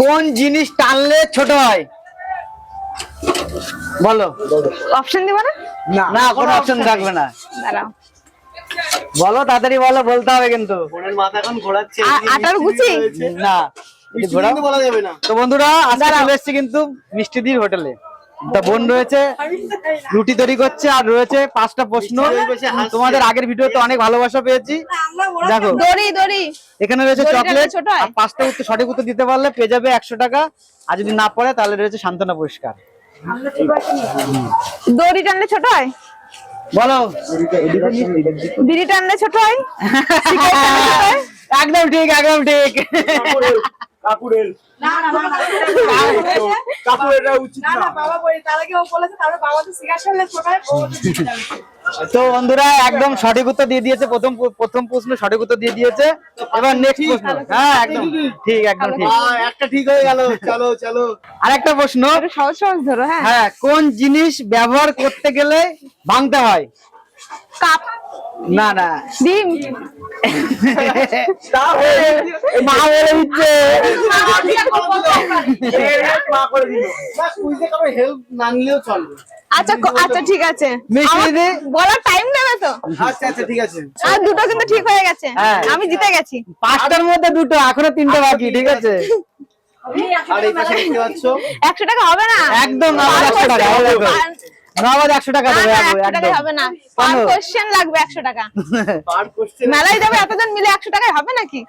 কোন জিনিস টানলে ছোট হয়? বলো। অপশন দিব না? না কোনো অপশন থাকবে না। দাঁড়াও। বলো তাড়াতাড়ি বলো বলতে হবে কিন্তু। ফোনের মাথা এখন ঘোরাচ্ছে আটার গুচি না ঘোরাও। বলা যাবে না। তো বন্ধুরা আজকে চলে এসেছি কিন্তু মিষ্টিদির হোটেলে। তা বোন রয়েছে রুটি তৈরি করছে আর রয়েছে পাঁচটা প্রশ্ন। তোমাদের আগের ভিডিওতে অনেক ভালোবাসা পেয়েছি। দেখো দড়ি দড়ি। এখানে রয়েছে চকলেট ছোট আর পাঁচটা উত্তর সঠিক উত্তর দিতে পারলে পেয়ে যাবে একশো টাকা। আর যদি না পড়ে তাহলে রয়েছে সান্ত্বনা পুরস্কার। দড়ি টানলে ছোট হয়? বলো। বিড়ি হয়? টানলে ছোট হয়? একদম ঠিক একদম ঠিক। উচিত না না বাবা বলি তার আগে ও বলেছে তারপর বাবা তো। তো বন্ধুরা একদম সঠিক উত্তর দিয়ে দিয়েছে প্রথম প্রথম প্রশ্ন সঠিক উত্তর দিয়ে দিয়েছে এবার নেক্সট প্রশ্ন হ্যাঁ একদম ঠিক একদম ঠিক একটা ঠিক হয়ে গেল চলো চলো আরেকটা প্রশ্ন সহজ সহজ ধরো হ্যাঁ হ্যাঁ কোন জিনিস ব্যবহার করতে গেলে ভাঙতে হয় কাপ? না না। ডিম? মা বলে দিচ্ছে। আচ্ছা আচ্ছা ঠিক আছে? বলার টাইম নেবে তো? আচ্ছা আচ্ছা ঠিক আছে। আর দুটো কিন্তু ঠিক হয়ে গেছে। হ্যাঁ। আমি জিতে গেছি। পাঁচটার মধ্যে দুটো এখনও তিনটা বাকি ঠিক আছে? আর এই পাশে দেখতে পাচ্ছ? একশো টাকা হবে না। একদম টাকা হবে তো। না টাকা দেবে না, আপু, একশো টাকায় একদম। হবে না। পার কোশ্চেন লাগবে একশো টাকা। পার কোশ্চেন মেলায় যাবে এতজন মিলে একশো টাকায় হবে নাকি?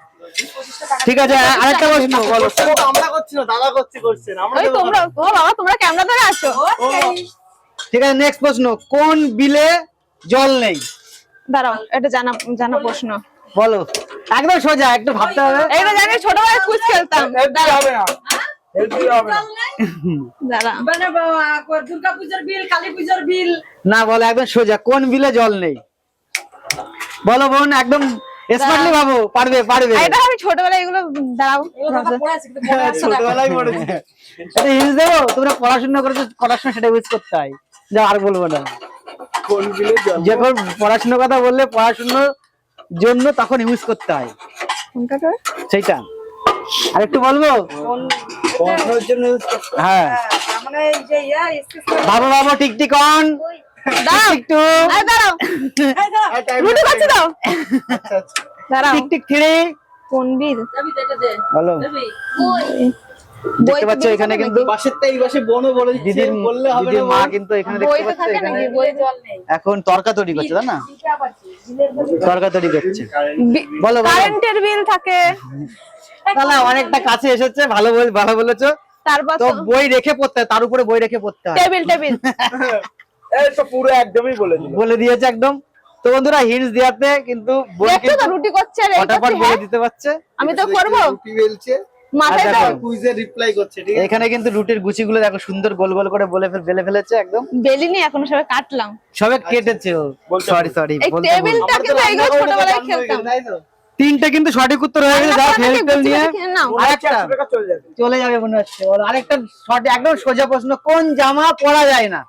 ঠিক আছে আরেকটা প্রশ্ন বলো আমরা করছি না দাদা করছে করছেন আমরা তোমরা ও বাবা তোমরা ক্যামেরা ধরে আছো? ঠিক আছে নেক্সট প্রশ্ন কোন বিলে জল নেই? দাঁড়াও এটা জানা জানা প্রশ্ন। বলো। একদম সোজা একটু ভাবতে হবে। জানি ছোটবেলায় কুচ খেলতাম। হবে না। দাঁড়া। মানে বিল কালী পূজার বিল না বলো একদম সোজা কোন বিলে জল নেই? বলো বোন একদম স্মার্টলি ভাবো পারবে পারবে। এটা আমি ছোটবেলায় এগুলো দাঁড়াও। না। ছোটবেলায় পড়েছি এটা হিন্স দেবো? তোমরা পড়াশোনা করেছ পড়াশোনা সেটা ইউজ করতে হয়। যা আর বলব না। কোন বিলে জল যখন পড়াশোনার কথা বললে পড়াশোনার জন্য তখন ইউজ করতে হয়? সেইটা। আর একটু বলব? পড়াশোনার জন্য হয়। হ্যাঁ মানে যে ইয়া excuse করে- বাবু বাবু টিক টিক অন দাঁড়াও একটু। আরে দাঁড়াও। এই দাঁড়া, আর time রুটি করছি দাও আচ্ছা, আচ্ছা। দাঁড়াও। থ্রি কোন বলো। দেখতে পাচ্ছ এখানে কিন্তু পাশে বলে দিদির বললে হবে না মা কিন্তু এখানে বই দেখতে পাচ্ছ এখানে। নাকি? বই জল নেই। এখন তরকা তৈরি করছে তাই না। তরকা তৈরি করছে। বলো বলো। কারেন্টের বিল থাকে। তাহলে অনেকটা কাছে এসেছে ভালো ভালো বলেছ। তারপর তো বই রেখে পড়তে তার উপরে বই রেখে পড়তে হয়। Table table. এই পুরো একদমই বলে দিল। বলে দিয়েছে একদম। তো বন্ধুরা হিন্টস দেওয়াতে কিন্তু তো রুটি করছে আর ফটাফট বলে হ্যাঁ? দিতে পারছে। আমি তো করব। রুটি বেলছে। মাথায় আর কুইজে রিপ্লাই করছে ঠিক আছে? এখানে কিন্তু রুটির গুচিগুলো দেখো সুন্দর গোল গোল করে বলে ফেল- বেলে ফেলেছে একদম। বেলিনি এখন সবাই কাটলাম। সবে কেটেছে ও। সরি সরি এই টেবিলটা কিন্তু ছোটবেলায় খেলতাম। তাই তো? তিনটে কিন্তু সঠিক উত্তর হয়ে গেছে যাও ফেল ফেল নিয়ে। আরেকটা চলে যাবে। মনে হচ্ছে বলো। আরেকটা শর্ট একদম সোজা প্রশ্ন কোন জামা পরা যায় না?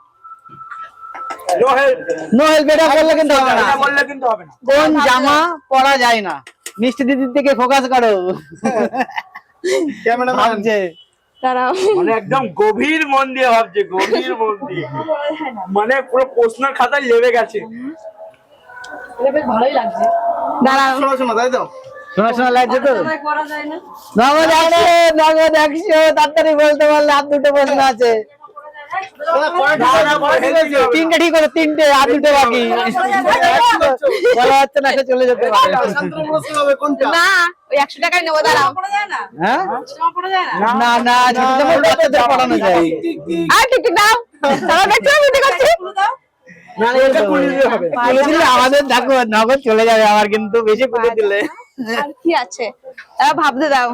নো হেল্প নো হেল্প এটা বললে কিন্তু হবে না। বললে কিন্তু হবে না। কোন জামা পরা যায় না? মিষ্টি দিদির দিকে ফোকাস করো। ক্যামেরা ভাবছে। দাঁড়াও। মানে একদম গভীর মন দিয়ে ভাবছে গভীর মন দিয়ে। মানে পুরো প্রশ্নের খাতায় লেবে গেছে। এটা বেশ ভালোই লাগছে। দাঁড়াও শোনো শোনো তাই তো? শোনা শোনা লাগছে তো? সবাই করা যায় না। নগদ একশো নগদ একশো তাড়াতাড়ি বলতে পারলে আর দুটো প্রশ্ন আছে। দাদা, পরে ঠিক আছে, পরে ঠিক আছে। তিনটে ঠিক হলো তিনটে আর দুটো বাকি। বলা হচ্ছে না চলে যেতে পারে। না ওই একশো টাকায় নেব দাঁড়াও। না? হ্যাঁ? না পড়ানো যায়। আর ঠিক ঠিক দাও। আমাদের দেখো নগদ চলে যাবে আমার কিন্তু বেশি খুলে দিলে। আর কি আছে? ভাবতে দাও।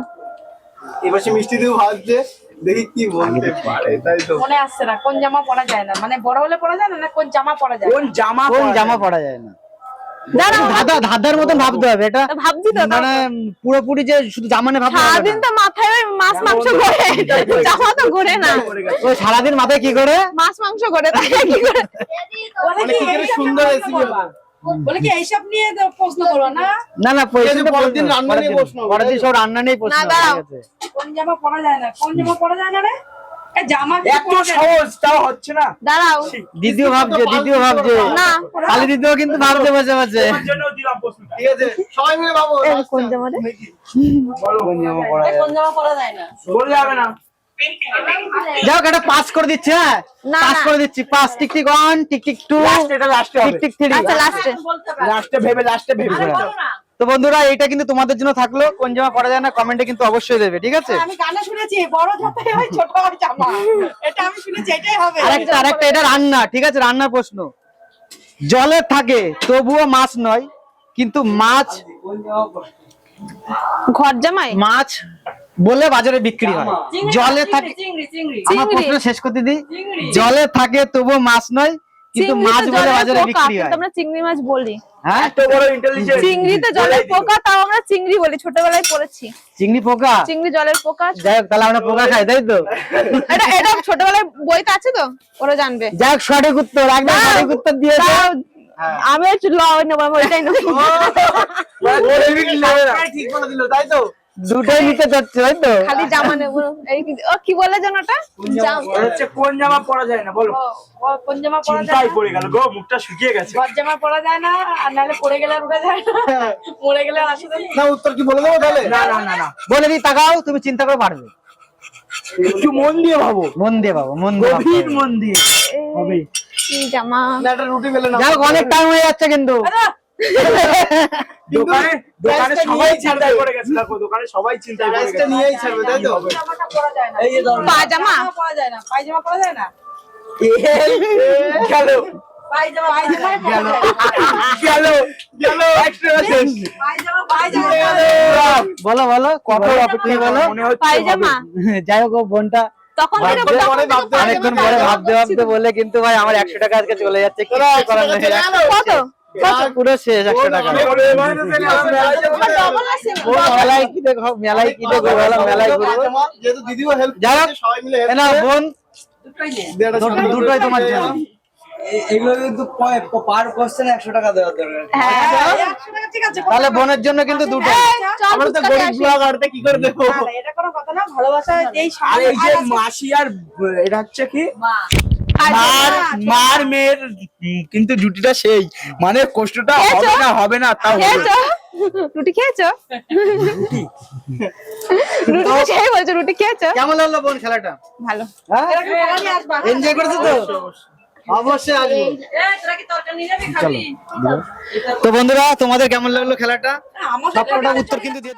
এবার সে মিষ্টি দিয়ে ভাবছে দেখি কি বলতে পারে তাই তো। মনে আসছে না কোন জামা পড়া যায় না? মানে বড় হলে পরা যায় না না কোন জামা পরা যায় কোন জামা কোন জামা পড়া পরা যায় না? ধাঁধা ধাঁধার মতন ভাবতে হবে এটা ভাবছি তো মানে পুরোপুরি যে শুধু জামানে ভাবতে হবে সারাদিন তো মাথায় ওই মাছ মাংস ঘোরে। জামা তো ঘোরে না। ওই সারাদিন মাথায় কি করে মাছ মাংস ঘোরে তাই কি করে মানে কি করে সুন্দর রেসিপি বলে? কি এইসব নিয়ে প্রশ্ন করো না? না রান্না নিয়ে প্রশ্ন? সব রান্না নিয়ে প্রশ্ন। কোন জামা পরা যায় না? কোন জামা পরা যায় না রে? এত পরা সহজ তাও হচ্ছে না। দাঁড়াও। দ্বিতীয় ভাবছে দ্বিতীয় ভাবছে না। কালী দ্বিতীয় কিন্তু ভাবতে বসে বসে। তোমার জন্য দিলাম প্রশ্নটা। ঠিক আছে সবাই মিলে ভাবো এই রাস্তা। কোন জামা রে? বলো। কোন জামা পরা যায়? না? বলে যাবে না। যাও এটা পাস করে দিচ্ছি হ্যাঁ? পাস করে দিচ্ছি pass tick tick one tick tick two last এটা লাস্টে টিক টিক থ্রি আচ্ছা লাস্টে লাস্টে ভেবে লাস্টে ভেবে বলো না। তো বন্ধুরা এটা কিন্তু তোমাদের জন্য থাকল। কোন জামা পরা যায় না কমেন্টে কিন্তু অবশ্যই দেবে ঠিক আছে? আমি গানে শুনেছি বড় যাতে হয় ছোট হয় জামা। এটা আমি শুনেছি এটাই হবে। আরেকটা আরেকটা এটা রান্না ঠিক আছে? রান্নার প্রশ্ন। জলে থাকে তবুও মাছ নয় কিন্তু মাছ ঘর জামাই? মাছ বলে বাজারে বিক্রি হয়। জলে থাকে চিংড়ি চিংড়ি। আমার প্রশ্ন শেষ করতে দিই। জলে থাকে তবুও মাছ নয় কিন্তু মাছ বলে বাজারে বিক্রি হয়। আমরা চিংড়ি মাছ বলি। হ্যাঁ? এত বড় ইন্টেলিজেন্ট চিংড়ি জলের পোকা তাও আমরা চিংড়ি বলি ছোটবেলায় পড়েছি। চিংড়ি পোকা? চিংড়ি জলের পোকা যাই হোক তাহলে আমরা পোকা খাই তাই তো? এটা এটা ছোটবেলায় বইতে আছে তো? ওরা জানবে। যাই হোক সঠিক উত্তর একদম দাও। সঠিক উত্তর দিয়েছে। আমি ল নেব আমি ওইটাই নেব। ঠিক বলে দিল তাই তো? দুটোই নিতে তাই তো? খালি জামা নেব। এই কি- ও কি বলে যেন ওটা? জাম- হচ্ছে কোন জামা পরা যায় না বলো। কোন জামা পরা যায় না? পড়ে গেল গো মুখটা শুকিয়ে গেছে। ঘর জামা পরা যায় না আর নাহলে পড়ে গেলে আর উঠে যায় না। মরে গেলে আর আসে না। উত্তর কি বলে দেবো তাহলে? না না না না। বলে দিই তাকাও তুমি চিন্তা করে পারবে। একটু মন দিয়ে ভাবো। মন দিয়ে বাবা মন দিয়ে গভীর মন দিয়ে। হবে। কি জামা? না রুটি পেলে না হোক অনেক টাইম হয়ে যাচ্ছে কিন্তু। দোকানে দোকানে সবাই নিয়েই চিন্তায় পড়ে গেছে দেখো দোকানে সবাই চিন্তায় পড়ে গেছে। নিয়েই ছাড়বে তাই তো? জামাটা পরা যায় না। পাজামা পরা যায় না। পায়জামা পরা যায় না? গেল। বলো বলো কত বলো? যাই হোক বোনটা তখন অনেকক্ষণ পরে ভাবতে ভাবতে বলে কিন্তু ভাই আমার একশো টাকা আজকে চলে যাচ্ছে কত? পুরো শেষ একশো টাকা মেলায় মেলায় মেলায় ঘুরবো যাই হোক। বোন দুটোই তোমার জন্য। এগুলো কিন্তু পার কোশ্চেন একশো টাকা দেওয়ার দরকার হ্যাঁ একশো টাকা ঠিক আছে তাহলে বোনের জন্য কিন্তু দুটো আমরা তো গরিব কি করে দেবো না, না, এটা কোনো কথা না ভালোবাসা এই যে মাসি আর এটা হচ্ছে কি মার মার মেয়ের কিন্তু জুটিটা সেই। মানে কষ্টটা হবে না হবে না তা রুটি খেয়েছো? রুটি। খেয়ে বলছো রুটি খেয়েছো? কেমন লাগল বোন খেলাটা? ভালো। হ্যাঁ। এনজয় করেছ তো? অবশ্যই আসব। এই, তোরা কি তরকারি নিয়ে যাবি খাবি? তো বন্ধুরা তোমাদের কেমন লাগল খেলাটা? সবকটা উত্তর কিন্তু দিয়ে